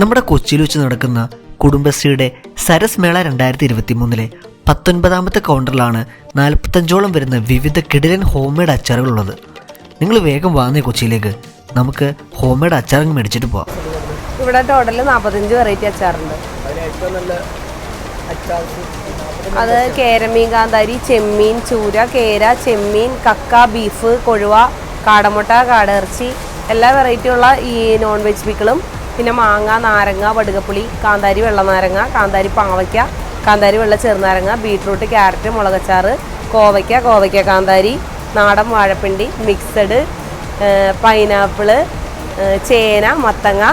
നമ്മുടെ കൊച്ചിയിൽ വെച്ച് നടക്കുന്ന കുടുംബശ്രീയുടെ സരസ് മേള രണ്ടായിരത്തി ഇരുപത്തി മൂന്നിലെ പത്തൊൻപതാമത്തെ കൗണ്ടറിലാണ് നാൽപ്പത്തഞ്ചോളം വരുന്ന വിവിധ കിടിലൻ ഹോം മെയ്ഡ് അച്ചാറുകളുള്ളത്. നിങ്ങൾ വേഗം വാങ്ങിയ കൊച്ചിയിലേക്ക്. നമുക്ക് ഹോം മെയ്ഡ് അച്ചാറങ്ങ് മേടിച്ചിട്ട് പോവാം. ഇവിടെ ടോട്ടൽ നാൽപ്പത്തഞ്ച് വെറൈറ്റി അച്ചാറുണ്ട്. അത് കേരമീൻ കാന്താരി ചെമ്മീൻ ചൂര കേര ചെമ്മീൻ കക്ക ബീഫ് കൊഴുവ കാടമുട്ട കാടിറച്ചി എല്ലാ വെറൈറ്റിയുള്ള ഈ നോൺ വെജ് പിക്കിളും പിന്നെ മാങ്ങ നാരങ്ങ വടുകപ്പുളി കാന്താരി വെള്ള നാരങ്ങ കാന്താരി പാവയ്ക്ക കാന്താരി വെള്ള ചെറുനാരങ്ങ ബീട്രൂട്ട് ക്യാരറ്റ് മുളകച്ചാറ് കോവയ്ക്ക കോവയ്ക്ക കാന്താരി നാടൻ വാഴപ്പിണ്ടി മിക്സഡ് പൈനാപ്പിൾ ചേന മത്തങ്ങ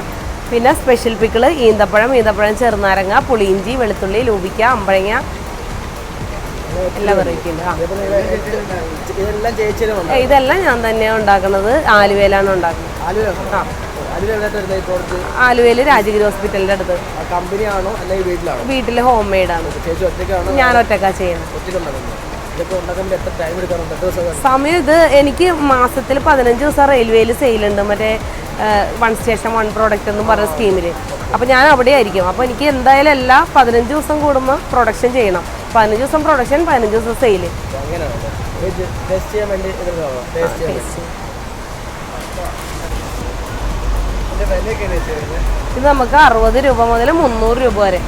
പിന്നെ സ്പെഷ്യൽ പിക്കിൾ ഈന്തപ്പഴം ഈന്തപ്പഴം ചെറുനാരങ്ങ പുളിയിഞ്ചി വെളുത്തുള്ളി ലൂപിക്ക അമ്പഴങ്ങ. എല്ലാ വെറൈറ്റി ഉണ്ട്. ഇതെല്ലാം ഞാൻ തന്നെയാണ് ഉണ്ടാക്കുന്നത്. ആലുവേലാണ് ഉണ്ടാക്കുന്നത്. ആ. ആലുവ എവിടെ വരുന്നത് ഈ പ്രോഡക്റ്റ് ആലുവയിൽ രാജഗിരി ഹോസ്പിറ്റലിന്റെ അടുത്ത്. കമ്പനിയാണോ അല്ലെങ്കിൽ വീട്ടിലാണോ? വീട്ടിൽ ഹോം മെയ്ഡ് ആണ്. ഞാൻ ഒറ്റക്കാ ചെയ്യുന്നത്. സമയം ഇത് എനിക്ക് മാസത്തിൽ പതിനഞ്ച് ദിവസം റെയിൽവേയിൽ സെയിലുണ്ട് മറ്റേ വൺ സ്റ്റേഷൻ വൺ പ്രോഡക്റ്റ് എന്നും പറഞ്ഞ സ്കീമിൽ അപ്പോൾ ഞാൻ അവിടെ ആയിരിക്കും. അപ്പോൾ എനിക്ക് എന്തായാലും എല്ലാ പതിനഞ്ച് ദിവസം കൂടുമ്പോ പ്രൊഡക്ഷൻ ചെയ്യണം. പതിനഞ്ച് ദിവസം പ്രൊഡക്ഷൻ പതിനഞ്ച് ദിവസം സെയിൽ അങ്ങനെയാണ്. ഇത് നമുക്ക് അറുപത് രൂപ മുതൽ മുന്നൂറ് രൂപ വരെ.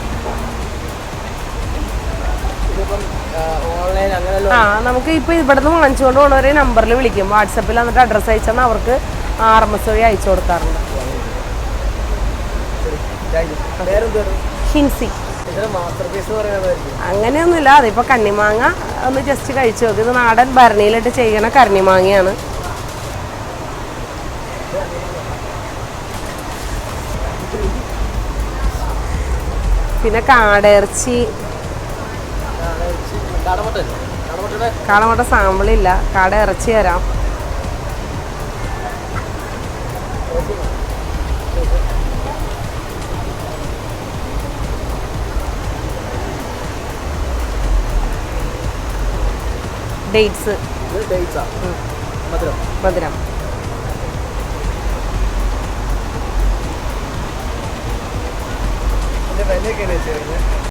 ആ നമുക്ക് ഇപ്പൊ ഇവിടുന്ന് വാങ്ങിച്ചുകൊണ്ട് പോണവരെ നമ്പറിൽ വിളിക്കും. വാട്സപ്പിൽ എന്നിട്ട് അഡ്രസ്സ് അയച്ചാൽ അവർക്ക് ആർ എം എസ് വഴി അയച്ചു കൊടുക്കാറുണ്ട്. ഹിൻസി. അങ്ങനെയൊന്നുമില്ല അതിപ്പോ കണ്ണിമാങ്ങ ഒന്ന് ജസ്റ്റ് കഴിച്ചു നോക്ക്. ഇത് നാടൻ ഭരണിയിലിട്ട് ചെയ്യണ കണ്ണിമാങ്ങയാണ്. പിന്നെ കാടയിറച്ചി. കാളമുട്ട കാടമുട്ട സാമ്പിളില്ല കാട ഇറച്ചി തരാം. ഡേറ്റ്സാ. മധുരം. മധുരം. ve ne geleceğini.